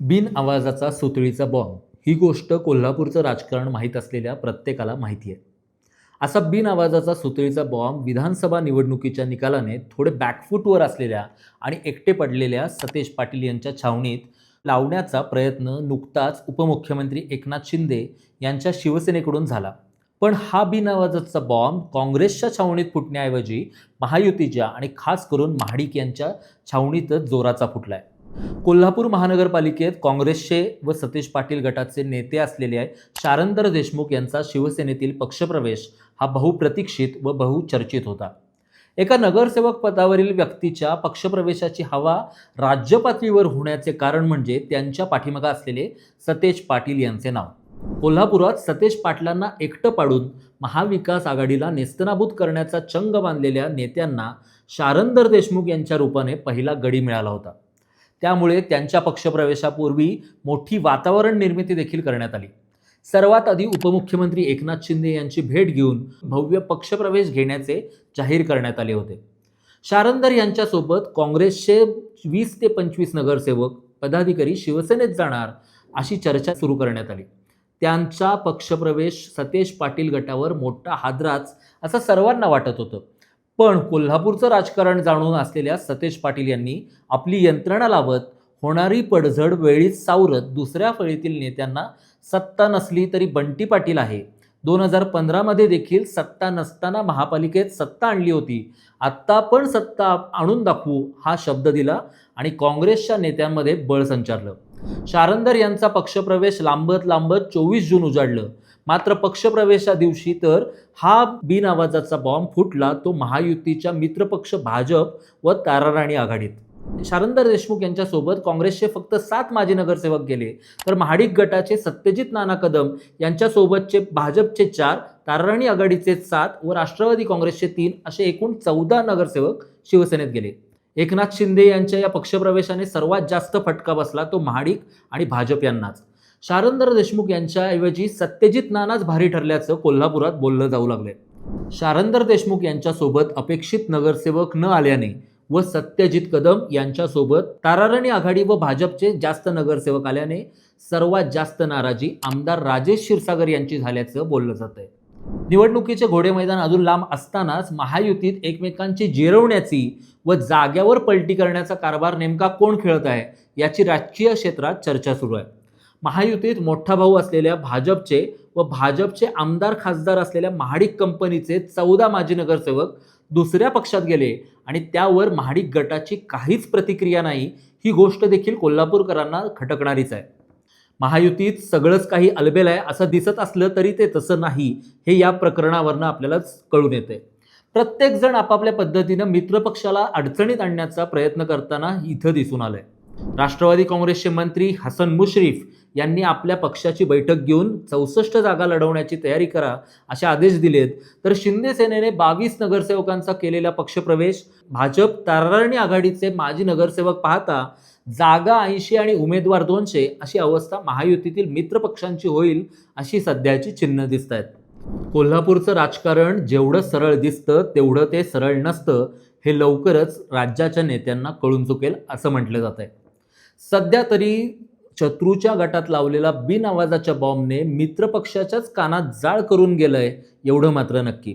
बिन आवाजाचा सुतळीचा बॉम्ब ही गोष्ट कोल्हापूरचं राजकारण माहीत असलेल्या प्रत्येकाला माहिती आहे असा बिन आवाजाचा सुतळीचा बॉम्ब विधानसभा निवडणुकीच्या निकालाने थोडे बॅकफूटवर असलेल्या आणि एकटे पडलेल्या सतेज पाटील यांच्या छावणीत लावण्याचा प्रयत्न नुकताच उपमुख्यमंत्री एकनाथ शिंदे यांच्या शिवसेनेकडून झाला. पण हा बिन आवाजाचा बॉम्ब काँग्रेसच्या छावणीत फुटण्याऐवजी महायुतीच्या आणि खास करून महाडिक यांच्या छावणीतच जोराचा फुटलाय. कोल्हापूर महानगरपालिकेत काँग्रेसचे व सतीश पाटील गटाचे नेते असलेले शारंदर देशमुख यांचा शिवसेनेतील पक्षप्रवेश हा बहुप्रतीक्षित व बहुचर्चित होता. एका नगरसेवक पदावरील व्यक्तीच्या पक्षप्रवेशाची हवा राज्य पातळीवर होण्याचे कारण म्हणजे त्यांच्या पाठीमागा असलेले सतेज पाटील यांचे नाव. कोल्हापुरात सतेज पाटलांना एकटं पाडून महाविकास आघाडीला नेस्तनाबूत करण्याचा चंग बांधलेल्या नेत्यांना शारंदर देशमुख यांच्या रूपाने पहिला गडी मिळाला होता. त्यामुळे त्यांच्या पक्षप्रवेशापूर्वी मोठी वातावरण निर्मिती देखील करण्यात आली. सर्वात आधी उपमुख्यमंत्री एकनाथ शिंदे यांची भेट घेऊन भव्य पक्षप्रवेश घेण्याचे जाहीर करण्यात आले होते. शारंदर यांच्यासोबत काँग्रेसचे वीस ते पंचवीस नगरसेवक पदाधिकारी शिवसेनेत जाणार अशी चर्चा सुरू करण्यात आली. त्यांचा पक्षप्रवेश सतेज पाटील गटावर मोठा हादराच असं सर्वांना वाटत होतं. पण कोल्हापूरचं राजकारण जाणून असलेल्या सतेज पाटील यांनी आपली यंत्रणा लावत होणारी पडझड वेळीच सावरत दुसऱ्या फळीतील नेत्यांना सत्ता नसली तरी बंटी पाटील आहे. दोन हजार पंधरामध्ये देखील सत्ता नसताना महापालिकेत सत्ता आणली होती. आत्ता पण सत्ता आणून दाखवू हा शब्द दिला आणि काँग्रेसच्या नेत्यांमध्ये बळ संचारलं. शारंदर यांचा पक्षप्रवेश लांबत लांबत चोवीस जून उजाडलं. मात्र पक्षप्रवेशा दिवशी तर हा बिनआवाजाचा बॉम्ब फुटला तो महायुतीच्या मित्रपक्ष भाजप व ताराराणी आघाडीत. शारंदर देशमुख यांच्यासोबत काँग्रेसचे फक्त सात माजी नगरसेवक गेले तर महाडिक गटाचे सत्यजित नाना कदम यांच्यासोबतचे भाजपचे चार ताराराणी आघाडीचे सात व राष्ट्रवादी काँग्रेसचे तीन असे एकूण चौदा नगरसेवक शिवसेनेत गेले. एकनाथ शिंदे यांच्या या पक्षप्रवेशाने सर्वात जास्त फटका बसला तो महाडिक आणि भाजप यांनाच. शारंदर देशमुख यांच्याऐवजी सत्यजित नानाच भारी ठरल्याचं कोल्हापुरात बोललं जाऊ लागले शारंदर देशमुख यांच्यासोबत अपेक्षित नगरसेवक न आल्याने व सत्यजित कदम यांच्यासोबत तारारणी आघाडी व भाजपचे जास्त नगरसेवक आल्याने सर्वात जास्त नाराजी आमदार राजेश क्षीरसागर यांची झाल्याचं बोललं जात आहे निवडणुकीचे घोडे मैदान अजून लांब असतानाच महायुतीत एकमेकांची जिरवण्याची व जाग्यावर पलटी करण्याचा कारभार नेमका कोण खेळत आहे याची राजकीय क्षेत्रात चर्चा सुरू आहे. महायुतीत मोठा भाऊ असलेल्या भाजपचे व भाजपचे आमदार खासदार असलेल्या महाडिक कंपनीचे चौदा माजी नगरसेवक दुसऱ्या पक्षात गेले आणि त्यावर महाडिक गटाची काहीच प्रतिक्रिया नाही ही गोष्ट देखील कोल्हापूरकरांना खटकणारीच आहे. महायुतीत सगळंच काही अलबेल आहे असं दिसत असलं तरी ते तसं नाही हे या प्रकरणावरनं आपल्यालाच कळून येते प्रत्येकजण आपापल्या पद्धतीनं मित्रपक्षाला अडचणीत आणण्याचा प्रयत्न करताना इथं दिसून आलंय. राष्ट्रवादी काँग्रेसचे मंत्री हसन मुश्रीफ यांनी आपल्या पक्षाची बैठक घेऊन चौसष्ट जागा लढवण्याची तयारी करा असे आदेश दिलेत. तर शिंदे सेनेने बावीस नगरसेवकांचा केलेला पक्षप्रवेश भाजप तारारणी आघाडीचे माजी नगरसेवक पाहता जागा ऐंशी आणि उमेदवार दोनशे अशी अवस्था महायुतीतील मित्रपक्षांची होईल अशी सध्याची चिन्ह दिसत आहेत कोल्हापूरचं राजकारण जेवढं सरळ दिसतं तेवढं ते सरळ नसतं हे लवकरच राज्याच्या नेत्यांना कळून चुकेल असं म्हटलं जात आहे सध्या तरी शत्रूच्या गटात लावलेला बिन आवाजाच्या बॉम्बने मित्रपक्षाच्याच कानात जाळ करून गेलंय एवढं मात्र नक्की.